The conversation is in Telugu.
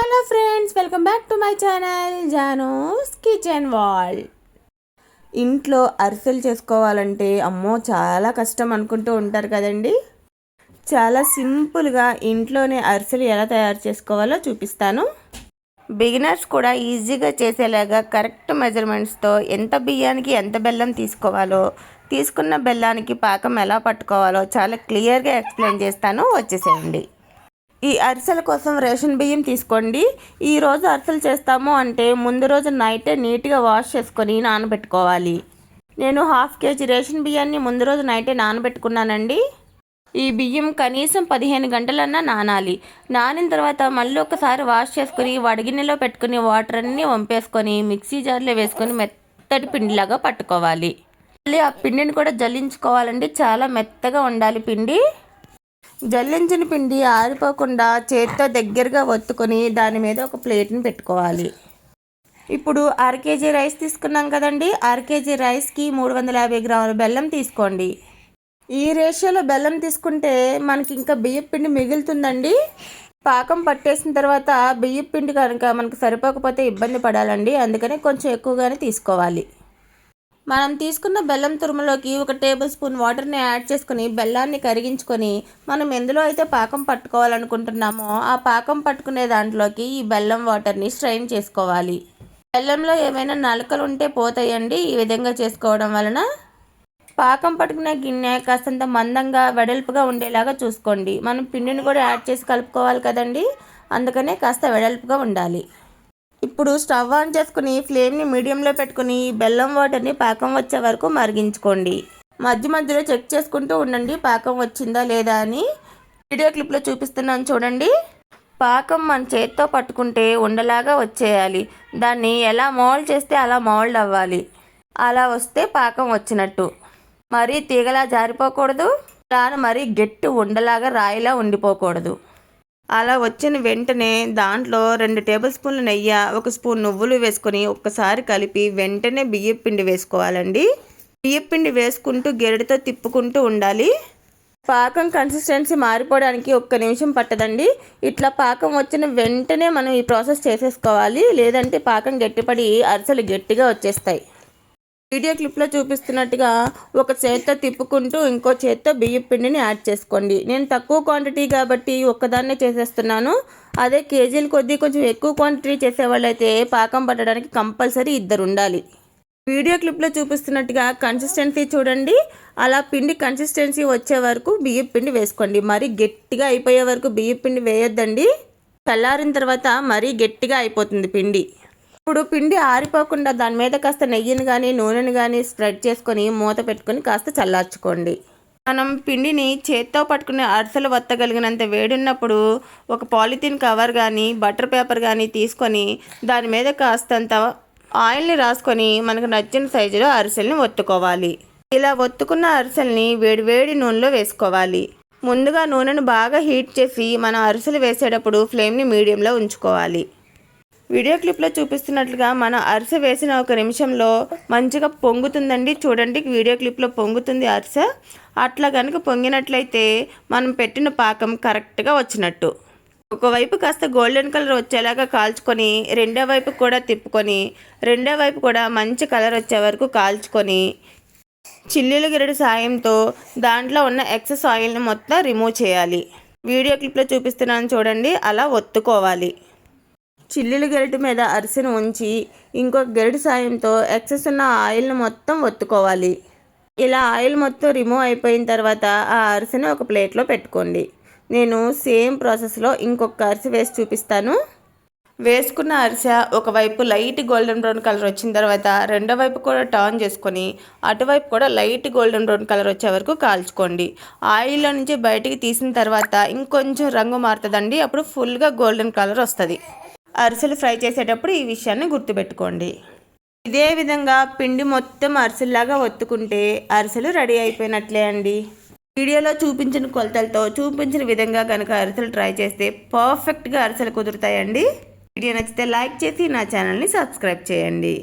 Hello friends welcome back to my channel జానోస్ kitchen వాల్ ఇంట్లో అరిసెలు చేసుకోవాలంటే అమ్మో చాలా కష్టం అనుకుంటూ ఉంటారు కదండి. చాలా సింపుల్గా ఇంట్లోనే అరిసెలు ఎలా తయారు చేసుకోవాలో చూపిస్తాను. బిగినర్స్ కూడా ఈజీగా చేసేలాగా కరెక్ట్ మెజర్మెంట్స్తో ఎంత బియ్యానికి ఎంత బెల్లం తీసుకోవాలో తీసుకున్న బెల్లానికి పాకం ఎలా పట్టుకోవాలో చాలా క్లియర్గా ఎక్స్ప్లెయిన్ చేస్తాను. వచ్చేసేయండి. ఈ అరిసెల కోసం రేషన్ బియ్యం తీసుకోండి. ఈరోజు అరిసెలు చేస్తాము అంటే ముందు రోజు నైటే నీట్గా వాష్ చేసుకొని నానబెట్టుకోవాలి. నేను హాఫ్ కేజీ రేషన్ బియ్యాన్ని ముందు రోజు నైటే నానబెట్టుకున్నానండి. ఈ బియ్యం కనీసం పదిహేను గంటలన్నా నానాలి. నానిన తర్వాత మళ్ళీ ఒకసారి వాష్ చేసుకుని వడగిన్నెలో పెట్టుకుని వాటర్ అన్నీ వంపేసుకొని మిక్సీ జార్లో వేసుకొని మెత్తటి పిండిలాగా పట్టుకోవాలి. మళ్ళీ ఆ పిండిని కూడా జల్లించుకోవాలండి. చాలా మెత్తగా ఉండాలి పిండి. జల్లించిన పిండి ఆరిపోకుండా చేత్తో దగ్గరగా ఒత్తుకొని దాని మీద ఒక ప్లేట్ని పెట్టుకోవాలి. ఇప్పుడు అర కేజీ రైస్ తీసుకున్నాం కదండి. అర కేజీ రైస్కి మూడు వందల యాభై గ్రాముల బెల్లం తీసుకోండి. ఈ రేషియోలో బెల్లం తీసుకుంటే మనకి ఇంకా బియ్యం పిండి మిగులుతుందండి. పాకం పట్టేసిన తర్వాత బియ్యం పిండి కనుక మనకు సరిపోకపోతే ఇబ్బంది పడాలండి. అందుకని కొంచెం ఎక్కువగానే తీసుకోవాలి. మనం తీసుకున్న బెల్లం తురుములోకి ఒక టేబుల్ స్పూన్ వాటర్ని యాడ్ చేసుకుని బెల్లాన్ని కరిగించుకొని మనం ఎందులో అయితే పాకం పట్టుకోవాలనుకుంటున్నామో ఆ పాకం పట్టుకునే దాంట్లోకి ఈ బెల్లం వాటర్ని స్ట్రైన్ చేసుకోవాలి. బెల్లంలో ఏమైనా నలకలు ఉంటే పోతాయండి. ఈ విధంగా చేసుకోవడం వలన పాకం పట్టుకునే గిన్నె కాస్తంత మందంగా వెడల్పుగా ఉండేలాగా చూసుకోండి. మనం పిండిని కూడా యాడ్ చేసి కలుపుకోవాలి కదండి. అందుకనే కాస్త వెడల్పుగా ఉండాలి. ఇప్పుడు స్టవ్ ఆన్ చేసుకుని ఫ్లేమ్ని మీడియంలో పెట్టుకుని బెల్లం వాటర్ని పాకం వచ్చే వరకు మరిగించుకోండి. మధ్య మధ్యలో చెక్ చేసుకుంటూ ఉండండి పాకం వచ్చిందా లేదా అని. వీడియో క్లిప్లో చూపిస్తున్నాను చూడండి. పాకం మన చేత్తో పట్టుకుంటే ఉండలాగా వచ్చేయాలి. దాన్ని ఎలా మోల్డ్ చేస్తే అలా మోల్డ్ అవ్వాలి. అలా వస్తే పాకం వచ్చినట్టు. మరీ తీగలా జారిపోకూడదు. దాని మరీ గట్టి ఉండలాగా రాయిలా ఉండిపోకూడదు. అలా వచ్చిన వెంటనే దాంట్లో రెండు టేబుల్ స్పూన్ల నెయ్యి ఒక స్పూన్ నువ్వులు వేసుకొని ఒక్కసారి కలిపి వెంటనే బియ్యం పిండి వేసుకోవాలండి. బియ్యం పిండి వేసుకుంటూ గెరడితో తిప్పుకుంటూ ఉండాలి. పాకం కన్సిస్టెన్సీ మారిపోవడానికి ఒక్క నిమిషం పట్టదండి. ఇట్లా పాకం వచ్చిన వెంటనే మనం ఈ ప్రాసెస్ చేసేసుకోవాలి. లేదంటే పాకం గట్టిపడి అరిసెలు గట్టిగా వచ్చేస్తాయి. వీడియో క్లిప్లో చూపిస్తున్నట్టుగా ఒక చేత్తో తిప్పుకుంటూ ఇంకో చేత్తో బియ్యం పిండిని యాడ్ చేసుకోండి. నేను తక్కువ క్వాంటిటీ కాబట్టి ఒక్కదాన్నే చేసేస్తున్నాను. అదే కేజీలు కొద్దీ కొంచెం ఎక్కువ క్వాంటిటీ చేసేవాళ్ళైతే పాకం పట్టడానికి కంపల్సరీ ఇద్దరు ఉండాలి. వీడియో క్లిప్లో చూపిస్తున్నట్టుగా కన్సిస్టెన్సీ చూడండి. అలా పిండి కన్సిస్టెన్సీ వచ్చే వరకు బియ్యం పిండి వేసుకోండి. మరీ గట్టిగా అయిపోయే వరకు బియ్యం పిండి వేయొద్దండి. చల్లారిన తర్వాత మరీ గట్టిగా అయిపోతుంది పిండి. ఇప్పుడు పిండి ఆరిపోకుండా దాని మీద కాస్త నెయ్యిని కానీ నూనెని కానీ స్ప్రెడ్ చేసుకొని మూత పెట్టుకొని కాస్త చల్లార్చుకోండి. మనం పిండిని చేత్తో పట్టుకునే అరసలు వత్తగలిగినంత వేడున్నప్పుడు ఒక పాలిథిన్ కవర్ కానీ బటర్ పేపర్ కానీ తీసుకొని దాని మీద కాస్తంత ఆయిల్ని రాసుకొని మనకు నచ్చిన సైజులో అరిసెల్ని ఒత్తుకోవాలి. ఇలా ఒత్తుకున్న అరిసెల్ని వేడి వేడి నూనెలో వేసుకోవాలి. ముందుగా నూనెను బాగా హీట్ చేసి మనం అరిసెలు వేసేటప్పుడు ఫ్లేమ్ని మీడియంలో ఉంచుకోవాలి. వీడియో క్లిప్లో చూపిస్తున్నట్లుగా మనం అరిసె వేసిన ఒక నిమిషంలో మంచిగా పొంగుతుందండి. చూడండి వీడియో క్లిప్లో పొంగుతుంది అరిసె. అట్లా కనుక పొంగినట్లయితే మనం పెట్టిన పాకం కరెక్ట్గా వచ్చినట్టు. ఒకవైపు కాస్త గోల్డెన్ కలర్ వచ్చేలాగా కాల్చుకొని రెండో వైపు కూడా తిప్పుకొని రెండో వైపు కూడా మంచి కలర్ వచ్చే వరకు కాల్చుకొని చిల్లీలు గిరడి సాయంతో దాంట్లో ఉన్న ఎక్సెస్ ఆయిల్ని మొత్తం రిమూవ్ చేయాలి. వీడియో క్లిప్లో చూపిస్తున్నాను చూడండి అలా ఒత్తుకోవాలి. చిల్లులు గరిటె మీద అరిసెను ఉంచి ఇంకొక గరిటె సాయంతో ఎక్సెస్ ఉన్న ఆయిల్ని మొత్తం ఒత్తుకోవాలి. ఇలా ఆయిల్ మొత్తం రిమూవ్ అయిపోయిన తర్వాత ఆ అరిసెను ఒక ప్లేట్లో పెట్టుకోండి. నేను సేమ్ ప్రాసెస్లో ఇంకొక అరిసె వేసి చూపిస్తాను. వేసుకున్న అరిసె ఒకవైపు లైట్ గోల్డెన్ బ్రౌన్ కలర్ వచ్చిన తర్వాత రెండో వైపు కూడా టర్న్ చేసుకొని అటువైపు కూడా లైట్ గోల్డెన్ బ్రౌన్ కలర్ వచ్చే వరకు కాల్చుకోండి. ఆయిల్లో నుంచి బయటికి తీసిన తర్వాత ఇంకొంచెం రంగు మారుతుందండి. అప్పుడు ఫుల్గా గోల్డెన్ కలర్ వస్తుంది. అరిసెలు ఫ్రై చేసేటప్పుడు ఈ విషయాన్ని గుర్తుపెట్టుకోండి. ఇదే విధంగా పిండి మొత్తం అరిసెల్లాగా ఒత్తుకుంటే అరిసెలు రెడీ అయిపోయినట్లే అండి. వీడియోలో చూపించిన కొలతలతో చూపించిన విధంగా కనుక అరిసెలు ట్రై చేస్తే పర్ఫెక్ట్గా అరిసెలు కుదురుతాయండి. వీడియో నచ్చితే లైక్ చేసి నా ఛానల్ని సబ్స్క్రైబ్ చేయండి.